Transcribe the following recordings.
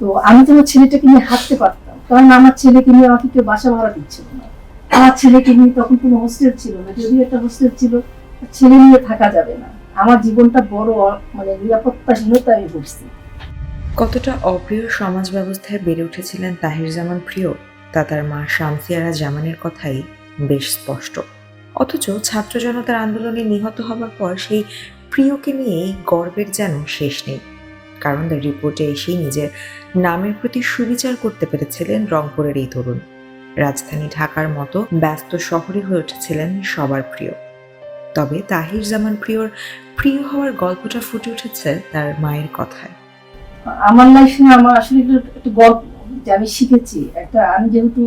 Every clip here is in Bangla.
তো আমি তো আমার ছেলেটাকে নিয়ে হাঁটতে পারতাম, কারণ আমার ছেলেকে নিয়ে আমাকে কেউ বাসা ভাড়া দিচ্ছিল না। আমার ছেলেকে নিয়ে তখন কোনো হোস্টেল ছিল না, যদিও একটা হোস্টেল ছিল ছেলে নিয়ে থাকা যাবে না। আমার জীবনটা বড় মানে নিরাপত্তাহীনতা আমি ভুগছি। কতটা অপ্রিয় সমাজ ব্যবস্থায় বেড়ে উঠেছিলেন তাহির জামান প্রিয়, তা তার মা শামসিয়ারা জামানের কথাই বেশ স্পষ্ট। অথচ ছাত্র জনতার আন্দোলনে নিহত হবার পর সেই প্রিয়কে নিয়ে গর্বের যেন শেষ নেই। কারণ দ্য রিপোর্টে এসেই নিজের নামের প্রতি সুবিচার করতে পেরেছিলেন রংপুরের এই তরুণ। রাজধানী ঢাকার মতো ব্যস্ত শহরে হয়ে উঠেছিলেন সবার প্রিয়। তবে তাহির জামান প্রিয়র প্রিয় হওয়ার গল্পটা ফুটে উঠেছে তার মায়ের কথায়। আমার লাইফে আমার আসলে একটু গল্প যে আমি শিখেছি। একটা আমি যেহেতু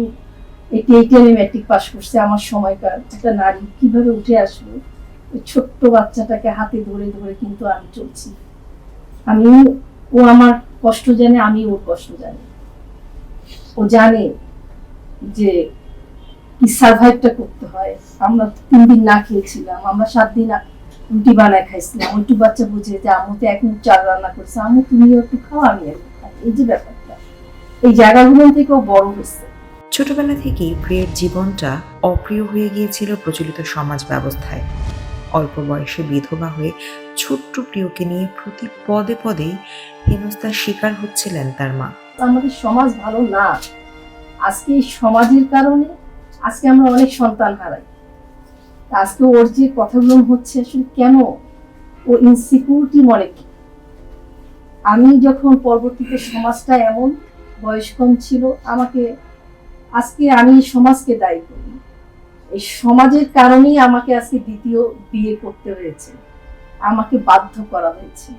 এইটি এইটি আমি ম্যাট্রিক পাস করছি, আমার সময়কার একটা নারী কীভাবে উঠে ওই ছোট্ট বাচ্চাটাকে হাতে ধরে ধরে কিন্তু আমি চলছি। আমি ও আমার কষ্ট জানে, আমি ওর কষ্ট জানি। ও জানে যে কি সার্ভাইভটা করতে হয়। আমরা তিন দিন না খেয়েছিলাম, আমরা সাত দিন রুটি বানায় খাইছিলাম। ওইটু বাচ্চা বুঝে যে আম্মু তো মুঠ চাল রান্না করছে। আম্মু, তুমিও একটু খাও, আমি একটু এই যে ব্যাপারটা। এই জায়গাগুলো থেকেও বড় হয়েছে। ছোটবেলা থেকেই প্রিয়ের জীবনটা অপ্রিয় হয়ে গিয়েছিল প্রচলিত সমাজ ব্যবস্থায়। অল্প বয়সে বিধবা হয়ে ছোট্ট প্রিয়কে নিয়ে প্রতি পদে পদেই হেনস্থার শিকার হচ্ছিলেন তার মা। আমাদের সমাজ ভালো না। আজকে এই সমাজের কারণে আজকে আমরা অনেক সন্তান হারাই। আজকে ওর যে কথাগুলো হচ্ছে আসলে কেন ও ইনসিকিউরিটি মনে কি আমি যখন পরবর্তীতে সমাজটা এমন বয়স কম ছিল, আমাকে আজকে আমি সমাজকে দায়ী করি। এই সমাজের কারণেই আমাকে আজকে দ্বিতীয় বিয়ে করতে হয়েছে। আমাকে বাধ্য করা হয়েছে।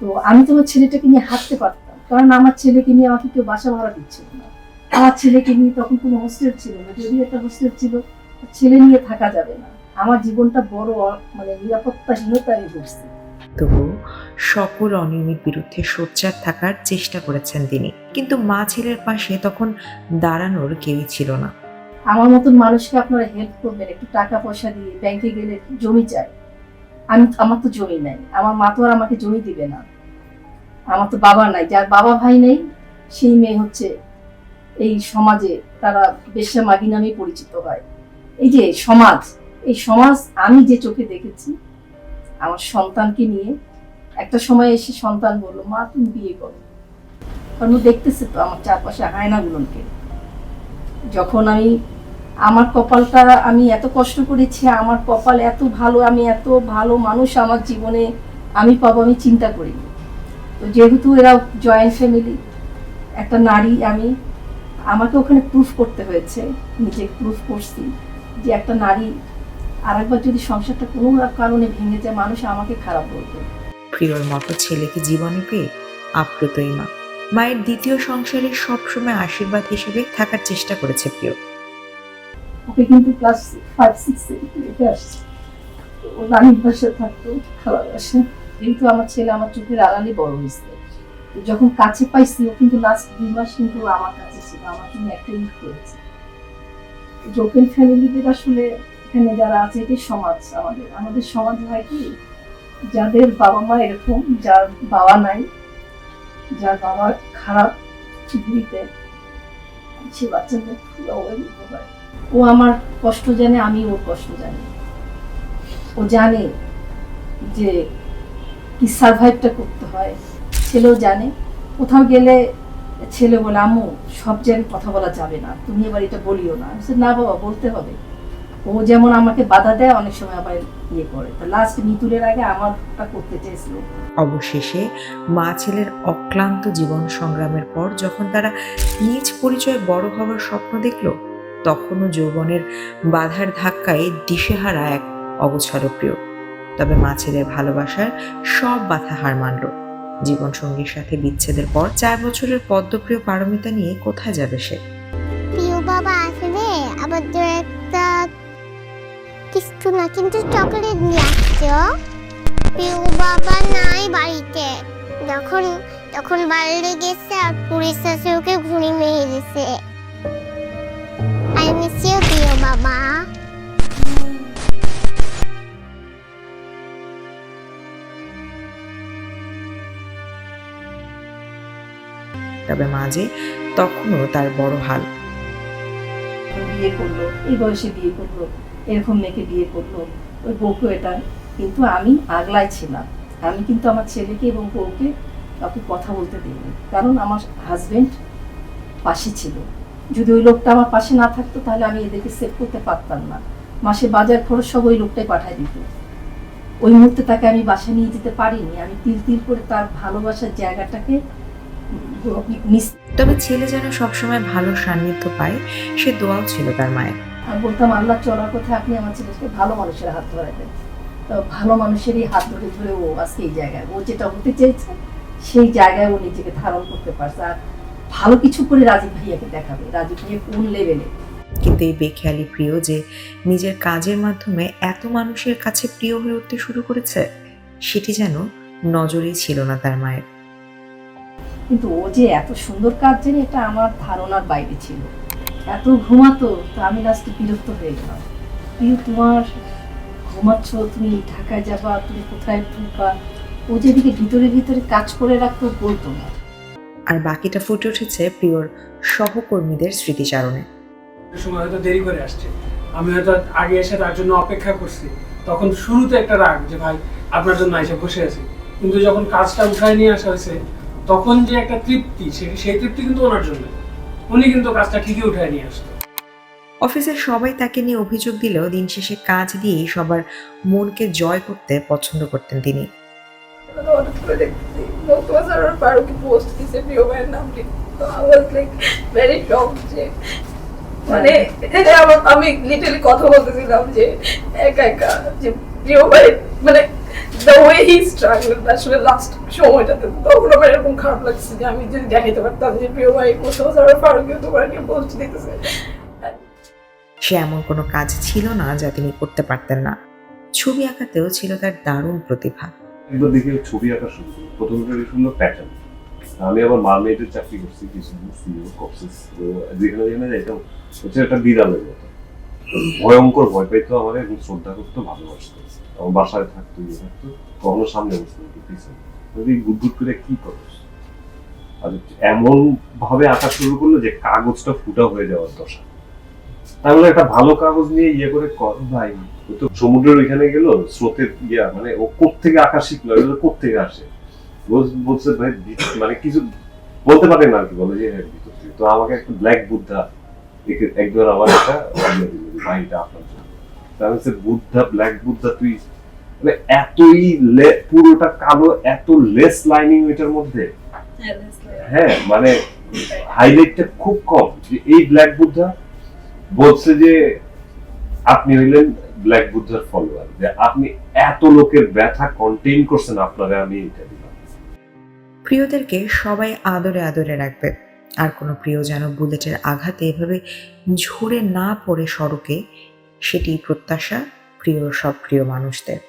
তো আমি তো আমার ছেলেটাকে নিয়ে হাঁটতে পারতাম কারণ আমার ছেলেকে নিয়ে আমাকে কেউ বাসা ভাড়া দিচ্ছিল না। আমার ছেলেকে নিয়ে তখন কোনো হোস্টেল ছিল না যদিও একটা হোস্টেল ছিল ছেলে নিয়ে থাকা যাবে না। আমার জীবনটা বড় মানে নিরাপত্তাহীনতা আমি তবু সকল অনিয়মের বিরুদ্ধে সোচ্চার থাকার চেষ্টা করেছেন তিনি। কিন্তু মা ছেলের পাশে তখন দাঁড়ানোর কেউই ছিল না। আমার মতন মানুষকে আপনারা হেল্প করবেন একটু টাকা পয়সা দিয়ে ব্যাংকে গেলে জমি চাই। আমি, আমার তো জমি নাই। আমার মা তো আর আমাকে জমি দিবে না। আমার তো বাবা নাই। যার বাবা ভাই নেই, সেই মেয়ে হচ্ছে এই সমাজে তারা বেশ্যা মাগি নামে পরিচিত হয়। এই যে সমাজ, এই সমাজ আমি যে চোখে দেখেছি, আমার সন্তানকে নিয়ে একটা সময় এসে সন্তান বলল, মা, তুমি বিয়ে করো। কারণ দেখতেছে তো আমার চারপাশে হায়নাগুলোকে যখন আমি আমার কপালটা আমি এত কষ্ট করেছি, আমার কপাল এত ভালো, আমি এত ভালো মানুষ আমার জীবনে আমি পাবো, আমি চিন্তা করিনি তো যেহেতু এরা জয়েন্ট ফ্যামিলি একটা নারী আমি, আমাকে ওখানে প্রুফ করতে হয়েছে, নিজে প্রুফ করছি যে একটা নারী আরেকবার যদি সংসারটা কোনো কারণে ভেঙে যায়, মানুষ আমাকে খারাপ বলবে। প্রিয়র মতো ছেলেকে জীবনে পেয়ে আপ্লুতই মা। মায়ের দ্বিতীয় সংসারে সবসময় আশীর্বাদ হিসেবে থাকার চেষ্টা করেছে প্রিয়। ওকে কিন্তু ক্লাস ফাইভ সিক্স রেখে আসছে। ও রানীর বাসায় থাকতো খাবার বাসা যেহেতু আমার ছেলে আমার চোখের আড়ালে বড় হয়েছে। যখন কাছে পাইছি, ও কিন্তু লাস্ট দুই মাস কিন্তু আমার কাছে ছিল, আমার জন্য একটা ইট করেছে। ওপেন ফ্যামিলিদের আসলে এখানে যারা আছে এটাই সমাজ আমাদের। আমাদের সমাজ হয় কি, যাদের বাবা মা এরকম, যার বাবা নাই, যার বাবা খারাপ পৃথিবীতে সে বাচ্চাদের খুব অবহেলিত হয় ও আমার কষ্ট জানে, আমি ওর কষ্ট জানি। ও জানে যে কি সার্ভাইভটা করতে হয়, ছেলেও জানে। কোথাও গেলে ছেলে বলে, আম্মু, সব জায়গায় কথা বলা যাবে না, তুমি এবার এটা বলিও না। না বাবা, বলতে হবে। ও যেমন আমাকে বাধা দেয়, অনেক সময় আবার ইয়ে করে। তো লাস্ট মিতুলের আগে আমারটা করতে চেয়েছিল। অবশেষে মা ছেলের অক্লান্ত জীবন সংগ্রামের পর যখন তারা নিজ পরিচয়ে বড় হওয়ার স্বপ্ন দেখল তখনও যৌবনের বাধার ধাক্কায় দিশেহারা এক অগোছরপ্রিয় তবে মাছেদের ভালোবাসার সব বাধা হার মানল। জীবন সঙ্গীর সাথে বিচ্ছেদের পর চার বছরের পদ্মপ্রিয় পারমিতা নিয়ে কোথায় যাবে সে? প্রিয় বাবা আসবে আবার দু একটা কিছু না, কিন্তু চকলেট নিয়ে আসছো প্রিয় বাবা নাই বাড়িতে। যখন, তখন বাইরে গেছে আর পুলিশ ওকে ঘুড়ি মেরে দিছে মিস ইউ প্রিয় বাবা তবে মাঝে তখনও তার বড় হাল। বিয়ে করল এই বয়সে বিয়ে করল এরকম মেয়েকে বিয়ে করল ওই বউকে এটা কিন্তু আমি আগলায় ছিলাম। আমি কিন্তু আমার ছেলেকে এবং বউকে কাউকে কথা বলতে দিইনি। কারণ আমার হাজবেন্ড পাশে ছিল। যদি ওই লোকটা আমার পাশে না থাকতো তাহলে আমি এদেরকে সেভ করতে পারতাম না। মাসে বাজার খরচ সব ওই লোকটাই পাঠায় দিত। ওই মুহূর্তে তাকে আমি বাসায় নিয়ে যেতে পারিনি। আমি তিল তিল করে তার ভালোবাসার জায়গাটাকে মিস তবে ছেলে যেন সবসময় ভালো সান্নিধ্য পায় সে দোয়াও ছিল তার মায়ের। আমি বলতাম আল্লাহ চলার পথে আপনি আমার ছেলেকে ভালো মানুষের হাত ধরাবেন তো ভালো মানুষেরই হাত ধরে ধরে ও আজকে এই জায়গায় ও যেটা হতে চেয়েছে সেই জায়গায় ও নিজেকে ধারণ করতে পারছে। আর ভালো কিছু করে রাজীব ভাইয়াকে দেখাবে রাজীব ভাইয়া কোন লেভেলে কিন্তু এই বেখেয়ালি প্রিয় যে নিজের কাজের মাধ্যমে এত মানুষের কাছে প্রিয় হয়ে উঠতে শুরু করেছে সেটি যেন নজরেই ছিল না তার মায়ের। কিন্তু ও যে এত সুন্দর কাজ জানে এটা আমার ধারণার বাইরে ছিল। এত ঘুমাতো তো আমি লাস্টে বিরক্ত হয়ে গেলাম। প্রিয় তোমার ঘুমাচ্ছ তুমি ঢাকায় যাবা তুমি কোথায় ঢুকা ও যেদিকে ভিতরে ভিতরে কাজ করে রাখতো বলতো না। আর বাকিটা ফুটে উঠেছে প্রিয়র সহকর্মীদের স্মৃতিচারণে। সময় হয়তো দেরি করে আসছে। আমি হয়তো আগে এসে তার জন্য অপেক্ষা করছি। তখন শুরুতে একটা রাগ যে ভাই আপনার জন্য এসে বসে আছি। কিন্তু যখন কাজটা উঠায় নিয়ে আসা হয়েছে তখন যে একটা তৃপ্তি সেই তৃপ্তি কিন্তু ওনার জন্য। উনি কিন্তু কাজটা ঠিকই উঠায় নিয়ে আসতো। অফিসের সবাই তাকে নিয়ে অভিযোগ দিলেও দিন শেষে কাজ দিয়েই সবার মনকে জয় করতে পছন্দ করতেন তিনি। ওর ফারুকি পোস্ট দিছে প্রিয় ভাইয়ের নামটি তো ভেরি যে মানে আমি কথা বলতেছিলাম যে, একা একা, যে, প্রিয় ভাই মানে আমি পারতাম যে, প্রিয় ভাই পোস্ট সে এমন কোনো কাজ ছিল না যা তিনি করতে পারতেন না। ছবি আঁকাতেও ছিল তার দারুণ প্রতিভা। একবার দেখে ছবি আঁকা শুরু করি প্রথমটা শুনলো প্যাটার্ন আমি আবার মারমেডের চাকরি করছি, কিছুদিন সিও কপসিস যেখানে যেখানে যাইতাম হচ্ছে একটা বিড়ালের মতো। ভয়ঙ্কর ভয় পাইতো আমার এবং শ্রদ্ধা করতো, ভালোবাসতো। আমার বাসায় থাকতো ইয়ে থাকতো, কখনো সামনে বসতো একটু পিছনে যদি গুডগুড করে কি করস আর এমন ভাবে আঁকা শুরু করল যে কাগজটা ফুটা হয়ে যাওয়ার দশা। তাহলে একটা ভালো কাগজ নিয়ে ইয়ে করে কর ভাই তো সমুদ্রের ওইখানে গেল স্রোতের ইয়া মানে ও কোত্থেকে আঁকা শিখলো এগুলো থেকে আসে? বলছে ভাই মানে কিছু বলতে পারে না আর কি বলে যে হ্যাঁ থেকে। তো আমাকে একটা ব্ল্যাক বুদ্ধা একবার আমার একটা ভাই এটা আপনার জন্য। বলছি, বুদ্ধা ব্ল্যাক বুদ্ধা তুই মানে এতই পুরোটা কালো এত লেস লাইনিং এটার মধ্যে? হ্যাঁ মানে হাইলাইটটা খুব কম যে এই ব্ল্যাক বুদ্ধা বলছে যে আপনি হইলেন ব্ল্যাক বুদ্ধার ফলোয়ার যে আপনি এত লোকের ব্যথা কন্টেইন করছেন আপনারা, আমি এটা দিলাম। প্রিয়দেরকে সবাই আদরে আদরে রাখবে। আর কোনো প্রিয় যেন বুলেটের আঘাতে এভাবে ঝরে না পড়ে সড়কে, সেটি প্রত্যাশা প্রিয় সব প্রিয় মানুষদের।